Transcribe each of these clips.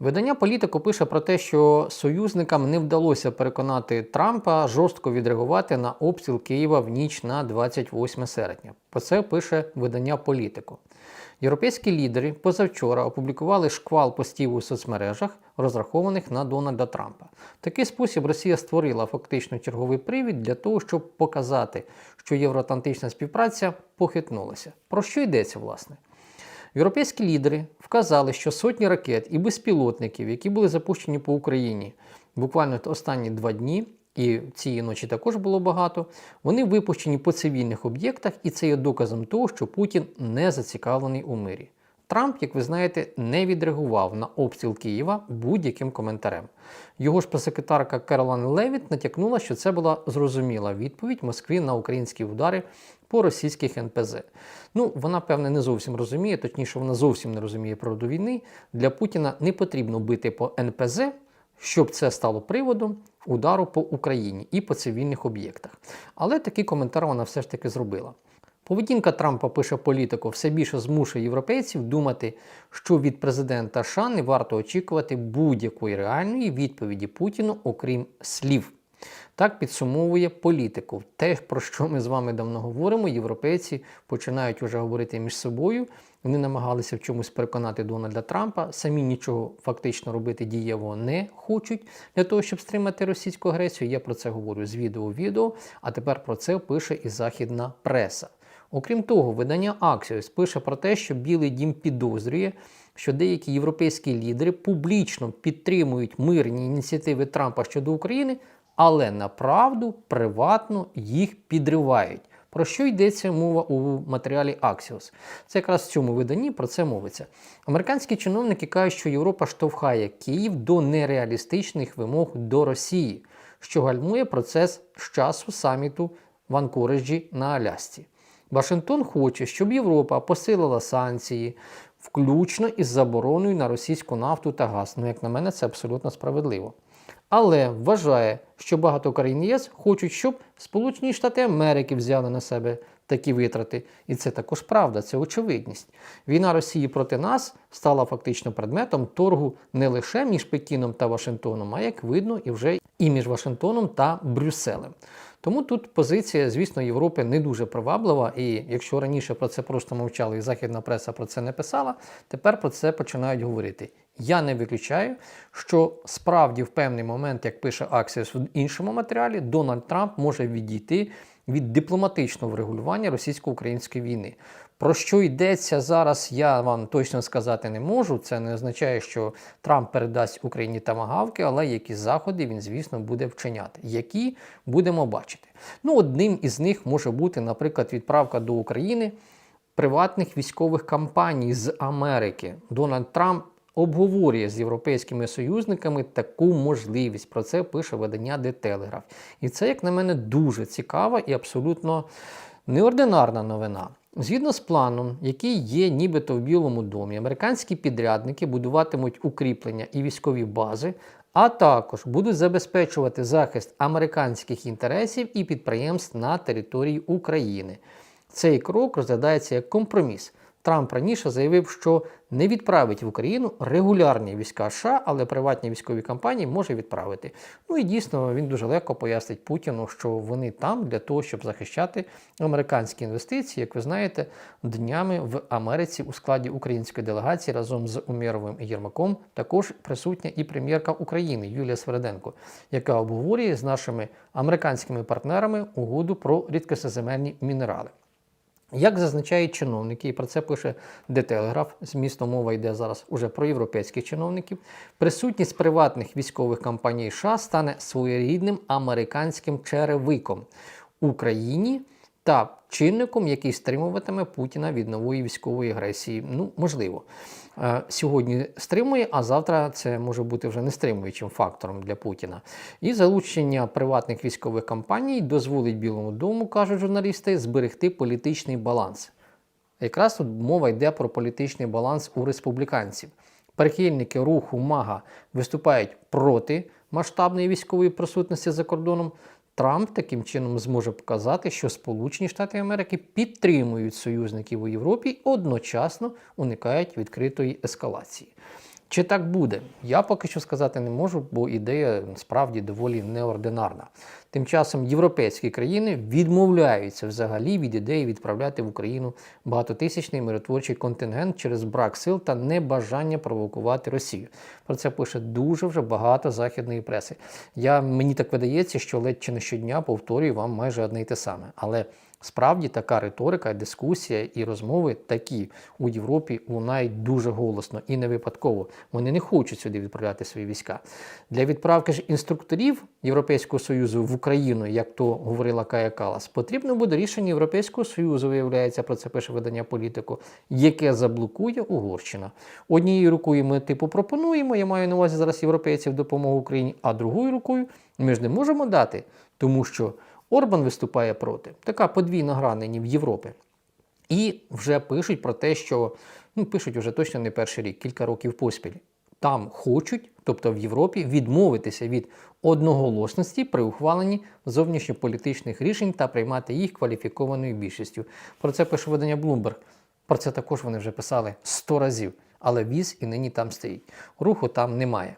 Видання політику пише про те, що союзникам не вдалося переконати Трампа жорстко відреагувати на обстріл Києва в ніч на 28 серпня. Про це пише видання політику. Європейські лідери позавчора опублікували шквал постів у соцмережах, розрахованих на Дональда Трампа. В такий спосіб Росія створила фактично черговий привід для того, щоб показати, що євроатлантична співпраця похитнулася. Про що йдеться, власне? Європейські лідери вказали, що сотні ракет і безпілотників, які були запущені по Україні буквально останні два дні, і цієї ночі також було багато, вони випущені по цивільних об'єктах, і це є доказом того, що Путін не зацікавлений у мирі. Трамп, як ви знаєте, не відреагував на обстріл Києва будь-яким коментарем. Його ж прес-секретарка Керолан Левіт натякнула, що це була зрозуміла відповідь Москві на українські удари по російських НПЗ. Ну, вона, певне, не зовсім розуміє, точніше, вона зовсім не розуміє правду війни. Для Путіна не потрібно бити по НПЗ, щоб це стало приводом удару по Україні і по цивільних об'єктах. Але такий коментар вона все ж таки зробила. Поведінка Трампа пише політику все більше змушує європейців думати, що від президента США не варто очікувати будь-якої реальної відповіді Путіну, окрім слів. Так підсумовує політику. Те, про що ми з вами давно говоримо, європейці починають вже говорити між собою. Вони намагалися в чомусь переконати Дональда Трампа, самі нічого фактично робити дієво не хочуть для того, щоб стримати російську агресію. Я про це говорю з відео в відео, а тепер про це пише і західна преса. Окрім того, видання Axios пише про те, що Білий дім підозрює, що деякі європейські лідери публічно підтримують мирні ініціативи Трампа щодо України, але направду приватно їх підривають. Про що йдеться мова у матеріалі Axios? Це якраз в цьому виданні про це мовиться. Американські чиновники кажуть, що Європа штовхає Київ до нереалістичних вимог до Росії, що гальмує процес з часу саміту в Анкориджі на Алясці. Вашингтон хоче, щоб Європа посилила санкції, включно із забороною на російську нафту та газ. Ну, як на мене, це абсолютно справедливо. Але вважає, що багато країн ЄС хочуть, щоб Сполучені Штати Америки взяли на себе такі витрати. І це також правда, це очевидність. Війна Росії проти нас стала фактично предметом торгу не лише між Пекіном та Вашингтоном, а як видно, і вже і між Вашингтоном та Брюсселем. Тому тут позиція, звісно, Європи не дуже приваблива. І якщо раніше про це просто мовчали, і західна преса про це не писала, тепер про це починають говорити. Я не виключаю, що справді в певний момент, як пише Axios в іншому матеріалі, Дональд Трамп може відійти від дипломатичного врегулювання російсько-української війни. Про що йдеться зараз, я вам точно сказати не можу. Це не означає, що Трамп передасть Україні тамагавки, але які заходи він, звісно, буде вчиняти, які будемо бачити. Ну, одним із них може бути, наприклад, відправка до України приватних військових компаній з Америки. Дональд Трамп обговорює з європейськими союзниками таку можливість. Про це пише видання The Telegraph. І це, як на мене, дуже цікава і абсолютно неординарна новина. Згідно з планом, який є нібито в Білому домі, американські підрядники будуватимуть укріплення і військові бази, а також будуть забезпечувати захист американських інтересів і підприємств на території України. Цей крок розглядається як компроміс. Трамп раніше заявив, що не відправить в Україну регулярні війська США, але приватні військові компанії може відправити. Ну і дійсно він дуже легко пояснить Путіну, що вони там для того, щоб захищати американські інвестиції. Як ви знаєте, днями в Америці у складі української делегації разом з Умєровим і Єрмаком також присутня і прем'єрка України Юлія Свереденко, яка обговорює з нашими американськими партнерами угоду про рідкосеземельні мінерали. Як зазначають чиновники, і про це пише Детелеграф, змісто мова йде зараз уже про європейських чиновників, присутність приватних військових компаній США стане своєрідним американським черевиком. Україні та чинником, який стримуватиме Путіна від нової військової агресії. Ну, можливо. Е, сьогодні стримує, а завтра це може бути вже не стримуючим фактором для Путіна. І залучення приватних військових компаній дозволить Білому дому, кажуть журналісти, зберегти політичний баланс. Якраз тут мова йде про політичний баланс у республіканців. Прихильники руху Мага виступають проти масштабної військової присутності за кордоном. Трамп таким чином зможе показати, що Сполучені Штати Америки підтримують союзників у Європі і одночасно уникають відкритої ескалації. Чи так буде? Я поки що сказати не можу, бо ідея справді доволі неординарна. Тим часом європейські країни відмовляються взагалі від ідеї відправляти в Україну багатотисячний миротворчий контингент через брак сил та небажання провокувати Росію. Про це пише дуже вже багато західної преси. Я мені так видається, що ледь чи не щодня повторюю вам майже одне й те саме. Але Справді така риторика, дискусія і розмови такі у Європі лунають дуже голосно і не випадково. Вони не хочуть сюди відправляти свої війська. Для відправки ж інструкторів Європейського Союзу в Україну, як то говорила Кая Калас, потрібно буде рішення Європейського Союзу, виявляється, про це пише видання політику, яке заблокує Угорщина. Однією рукою ми типу пропонуємо, я маю на увазі зараз європейців допомогу Україні, а другою рукою ми ж не можемо дати, тому що. Орбан виступає проти. Така подвійна гра нині в Європі. І вже пишуть про те, що ну, пишуть вже точно не перший рік, кілька років поспіль. Там хочуть, тобто в Європі, відмовитися від одноголосності при ухваленні зовнішньополітичних рішень та приймати їх кваліфікованою більшістю. Про це пише видання Bloomberg. Про це також вони вже писали сто разів, але віз і нині там стоїть. Руху там немає.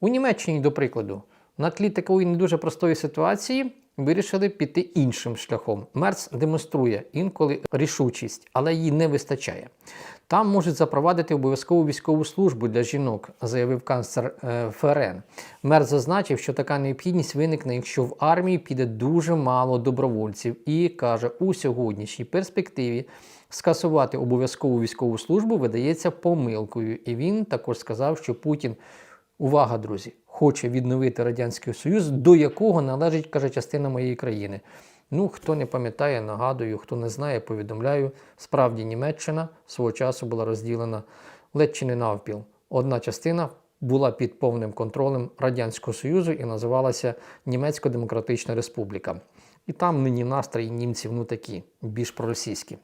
У Німеччині, до прикладу, на тлі такої не дуже простої ситуації вирішили піти іншим шляхом. Мерц демонструє інколи рішучість, але її не вистачає. Там можуть запровадити обов'язкову військову службу для жінок, заявив канцлер е, ФРН. Мерц зазначив, що така необхідність виникне, якщо в армії піде дуже мало добровольців, і каже, у сьогоднішній перспективі скасувати обов'язкову військову службу видається помилкою. І він також сказав, що Путін. Увага, друзі, хоче відновити Радянський Союз, до якого належить, каже, частина моєї країни. Ну, хто не пам'ятає, нагадую, хто не знає, повідомляю. Справді Німеччина свого часу була розділена ледь чи не навпіл. Одна частина була під повним контролем Радянського Союзу і називалася Німецько-Демократична Республіка. І там нині настрої німців ну такі, більш проросійські.